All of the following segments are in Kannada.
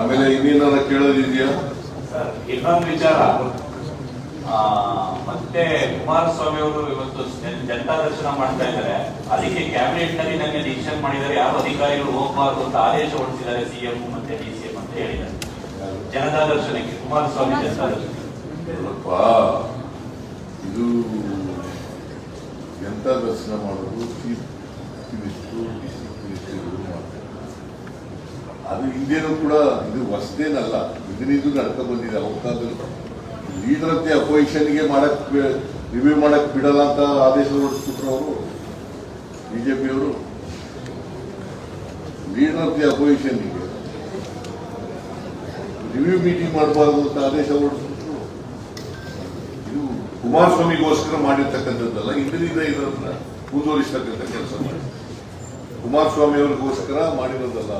ಆಮೇಲೆ ಇನ್ನೇನಾರ ಕೇಳೋದಿದೆಯಾ ಇನ್ನೊಂದು ವಿಚಾರ ಮತ್ತೆ ಕುಮಾರಸ್ವಾಮಿ ಅವರು ಇವತ್ತು ಜನ್- ಜನತಾ ದರ್ಶನ ಮಾಡ್ತಾ ಇದ್ದಾರೆ ಅದಕ್ಕೆ ಕ್ಯಾಬಿನೆಟ್ನಲ್ಲಿ ನನಗೆ ಡಿಸಿಷನ್ ಮಾಡಿದ್ದಾರೆ ಯಾವ ಅಧಿಕಾರಿಗಳು ಹೋಗಬಾರ್ದು ಅಂತ ಆದೇಶ ಹೊರಡಿಸಿದ್ದಾರೆ ಸಿಎಂ ಮತ್ತೆ ಡಿ ಸಿ ಎಂ ಅಂತ ಹೇಳಿದ್ದಾರೆ ಜನತಾ ದರ್ಶನಕ್ಕೆ ಕುಮಾರಸ್ವಾಮಿ ಜನತಾ ದರ್ಶನ ನೋಡಪ್ಪ ಇದು ಜನತಾ ದರ್ಶನ ಮಾಡೋದು ಚೀಫ್ ಮಿನಿಸ್ಟರ್ ಡಿಸಿ ಮಿನಿಸ್ಟರ್ ಮಾಡ್ತಾರೆ ಅದು ಹಿಂದೇನೂ ಕೂಡ ಇದು ಹೊಸದೇನಲ್ಲ ಇದನ್ನಿದು ನಡ್ಕೊ ಬಂದಿದೆ ಅವಕಾಶದಲ್ಲಿ ಲೀಡರ್ ಅಂತ ಅಪೋಸಿಷನ್ಗೆ ಮಾಡಕ್ ರಿವ್ಯೂ ಮಾಡಕ್ ಬಿಡಲ್ಲ ಅಂತ ಆದೇಶ ಹೊರಡಿಸ್ಬಿಟ್ರು ಅವರು, ಬಿಜೆಪಿಯವರು. ಲೀಡರ್ ಅಂತೆ ಅಪೋಸಿಷನ್ಗೆ ರಿವ್ಯೂ ಮೀಟಿಂಗ್ ಮಾಡಬಾರ್ದು ಅಂತ ಆದೇಶ ಹೊರಡಿಸ್ಬಿಟ್ರು ಇದು ಕುಮಾರಸ್ವಾಮಿಗೋಸ್ಕರ ಮಾಡಿರ್ತಕ್ಕಂಥದ್ದಲ್ಲ, ಹಿಂದಿನಿಂದ ಇದನ್ನ ಮುಂದುವರಿಸ್ತಕ್ಕಂಥ ಕೆಲಸ ಮಾಡಿ ಕುಮಾರಸ್ವಾಮಿ ಅವರಿಗೋಸ್ಕರ ಮಾಡಿರೋದಲ್ಲ.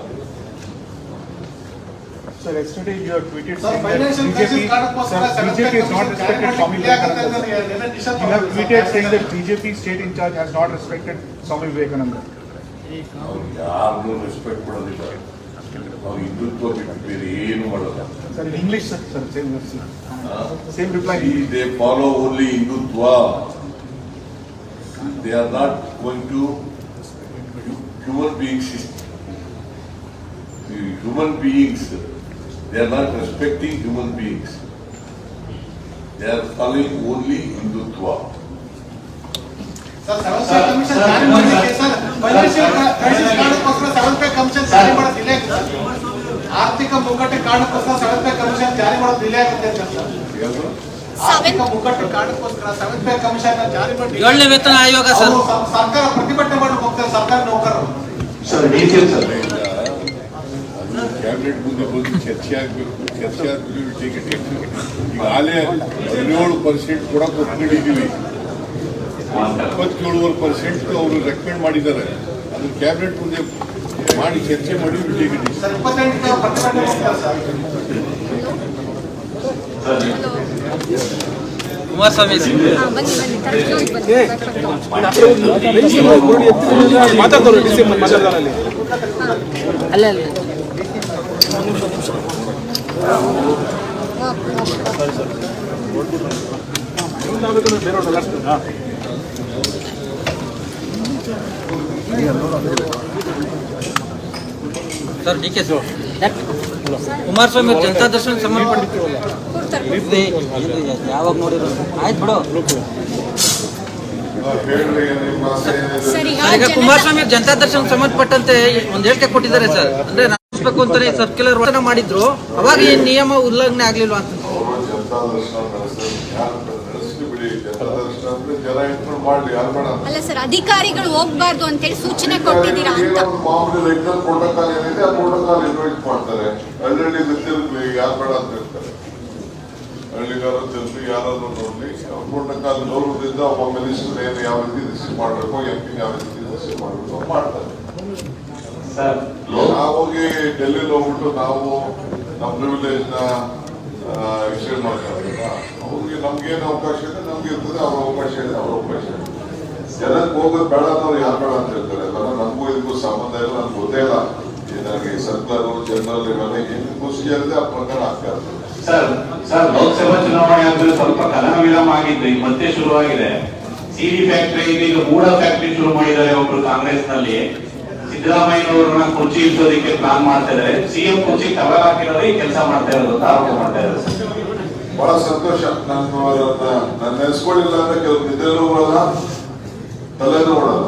Sir, yesterday you have tweeted Sir, saying that financial crisis BJP, ಕಾರಣಕ್ಕೋಸ್ಕರ sir, BJP has not respected Swami Vivekananda. You have tweeted saying that BJP state in charge has not respected Swami Vivekananda. ಅವ್ರು ಯಾರನ್ನೂ ರೆಸ್ಪೆಕ್ಟ್ ಮಾಡೋದಿಲ್ಲ ಅವ್ರು ಹಿಂದುತ್ವ ಬಿಟ್ಟು ಬೇರೆ ಏನು ಮಾಡಲ್ಲ Sir, in English, sir, sir, same, same reply. They follow only Hindutva they are not going to human beings human beings They are not respecting human beings they are following only Hindutva sir seven pay commission ಜಾರಿ ಮಾಡಲಿಕ್ಕೆ ಸರ್ ಫೈನಾನ್ಷಿಯಲ್ ಕ್ರೈಸಿಸ್ ಕಾರಣಕ್ಕೋಸ್ಕರ ಸೆವೆನ್ ಪೇ ಕಮಿಷನ್ ಜಾರಿ ಮಾಡೋದು ಡಿಲೇ ಆಗುತ್ತೆ ಸರ್ ಆರ್ಥಿಕ ಮುಗ್ಗಟ್ಟು ಕಾರಣಕ್ಕೋಸ್ಕರ ಸೆವೆನ್ ಪೇ ಕಮಿಷನ್ ಜಾರಿ ಮಾಡೋದು ಡಿಲೇ ಆಗುತ್ತೆ ಅಂತ ಸರ್ ಯಾರು? ಆರ್ಥಿಕ ಮುಗ್ಗಟ್ಟು ಕಾರಣಕ್ಕೋಸ್ಕರ ಸೆವೆನ್ ಪೇ ಕಮಿಷನ್ ಜಾರಿ ಮಾಡಿ ಏಳನೇ ವೇತನ ಆಯೋಗ ಸರ್ ಅವರು ಸ- ಸರ್ಕಾರ ಪ್ರತಿಭಟನೆ ಮಾಡಕ್ಕೆ ಹೋಗ್ತಾರೆ ಸರ್ಕಾರಿ ನೌಕರರು sir D C M sir ಅದು ಕ್ಯಾಬಿನೆಟ್ ಮುಂದೆ ಬಂದು ಚರ್ಚೆ ಆಗಬೇಕು ಚರ್ಚೆ ಆದ್ಮೇಲೆ ಈಗಾಗಲೇ ಹದಿನೇಳು ಪರ್ಸೆಂಟ್ ಕೂಡ ಒಪ್ಕೊಂಡಿದ್ದೀವಿ ಇಪ್ಪತ್ತೇಳುವರೆ ಪರ್ಸೆಂಟ್ ಅವರು ರೆಕಮೆಂಡ್ ಮಾಡಿದ್ದಾರೆ. ಅದು ಕ್ಯಾಬಿನೆಟ್ ಮುಂದೆ ಮಾಡಿ ಚರ್ಚೆ ಮಾಡಿ ಟಿಕೆಟ್ ಕುಮಾರಸ್ವಾಮಿ ಮಾತಾಡ್ತಾರೆ ಅಲ್ಲ ಅಲ್ಲ. ಸರ್ ಡಿ ಕೆ ಕುಮಾರಸ್ವಾಮಿ ಅವ್ರು ಜನತಾ ದರ್ಶನ ಸಂಬಂಧಪಟ್ಟ ಕೊಡ್ತಾರೆ ಯಾವಾಗ ನೋಡಿರೋದು ಆಯ್ತು ಬಿಡು ಸರ್ ಈಗ ಸರ್, ಈಗ ಜನ- ಕುಮಾರಸ್ವಾಮಿ ಅವ್ರು ಜನತಾ ದರ್ಶನ ಸಂಬಂಧಪಟ್ಟಂತೆ ಒಂದ್ ಹೇಳಿಕೆ ಕೊಟ್ಟಿದ್ದಾರೆ ಸರ್ ಅಂದ್ರೆ ನಡೆಸಬೇಕು ಅಂತಾನೆ ಸರ್ಕ್ಯುಲರ್ ವಚನ ಮಾಡಿದ್ರು. ಅವಾಗ ಈ ನಿಯಮ ಉಲ್ಲಂಘನೆ ಆಗ್ಲಿಲ್ವಾ ಅಂತ. ಅಲ್ಲ ಸರ್ ಅಧಿಕಾರಿಗಳು ಹೋಗ್ಬಾರ್ದು ಅಂತೇಳಿ ಸೂಚನೆ ಕೊಟ್ಟಿದ್ದೀರಾ ಅಂತ. ಏನೋ ಒಂದು ಮಾಮೂಲಿ ರೆಗ್ಯುಲರ್ ಪ್ರೋಟೋಕಾಲ್ ಏನಿದೆ ಆ ಪ್ರೋಟೋಕಾಲ್ ಇನ್ವೈಟ್ ಮಾಡ್ತಾರೆ. ಹಳ್ಳಿ ಯಾರು ಬೇಡ ಅಂತ ಯಾರಾದ್ರೂ ನೋಡ್ಲಿ ಪ್ರೋಟೋಕಾಲ್ ಗೌರವದಿಂದ ಒಬ್ಬ ಮಿನಿಸ್ಟರ್ ಏನು ಯಾವ ರೀತಿ ರಿಸೀವ್ ಮಾಡಬೇಕು ಎಂ ಪಿ ಯಾವ ರೀತಿ ರಿಸೀವ್ ಮಾಡಬೇಕು ಮಾಡ್ತಾರೆ. ನಾವು ಹೋಗಿ ಡೆಲ್ಲಿ ಹೋಗ್ಬಿಟ್ಟು ನಾವು ನಮ್ಮ ಪ್ರಿವಿಲೇಜ್ನ ವಿಷಯ ಮಾಡ್ತಾರಲ್ಲ ಅವ್ರಿಗೆ ನಮ್ಗೇನು ಅವಕಾಶ ಇದೆ ನಮ್ಗೆ ಇರ್ತದೆ ಅವ್ರ ಅವಕಾಶ ಇದೆ ಅವ್ರ ಅವಕಾಶ ಇದೆ ಜನಕ್ಕೆ ಹೋಗೋದು ಬೇಡ ಅನ್ನೋರು ಯಾರು ಬೇಡ ಅಂತ ಹೇಳ್ತಾರೆ. ಅಲ್ಲ ನಮಗೂ ಇದಕ್ಕೂ ಸಂಬಂಧ ಇಲ್ಲ ನನ್ಗೆ ಗೊತ್ತೇ ಇಲ್ಲ. ನನಗೆ ಸರ್ಕಾರ ಜನರಲ್ ಇವೆಲ್ಲ ಏನು ಖುಷಿ ಇದೆ ಆ ಪ್ರಕಾರ ಆಗ್ತಾ ಇರ್ತದೆ. ಸರ್ ಸರ್ ಲೋಕಸಭಾ ಚುನಾವಣೆ ಆದ್ಮೇಲೆ ಸ್ವಲ್ಪ ಕಲನ ವಿರಾಮ ಆಗಿದ್ದು ಈಗ ಮತ್ತೆ ಶುರುವಾಗಿದೆ. ಸಿಡಿ ಫ್ಯಾಕ್ಟರಿ ಈಗ ಮೂಡ ಫ್ಯಾಕ್ಟರಿ ಶುರು ಮಾಡಿದ್ದಾರೆ ಒಬ್ರು ಕಾಂಗ್ರೆಸ್ನಲ್ಲಿ ಸಿದ್ದರಾಮಯ್ಯನವರನ್ನ ಕುರ್ಚಿ ಇಳಿಸೋದಕ್ಕೆ ಪ್ಲಾನ್ ಮಾಡ್ತಾ ಇದ್ದಾರೆ ಸಿಎಂ ಕುರ್ಚಿ ತಗೊಳ್ ಹಾಕಿರೋರು ಈ ಕೆಲಸ ಮಾಡ್ತಾ ಇರೋದು ಅಂತ ಆರೋಪ ಮಾಡ್ತಾ ಇದ್ದಾರೆ. ಬಹಳ ಸಂತೋಷ. ನಾನು ನಾನು ನೆನೆಸ್ಕೊಳ್ಳಿಲ್ಲ ಅಂದ್ರೆ ಕೆಲವು ನಿದ್ರೆನೂ ಬರಲ್ಲ ತಲೆನೂ ಬರಲ್ಲ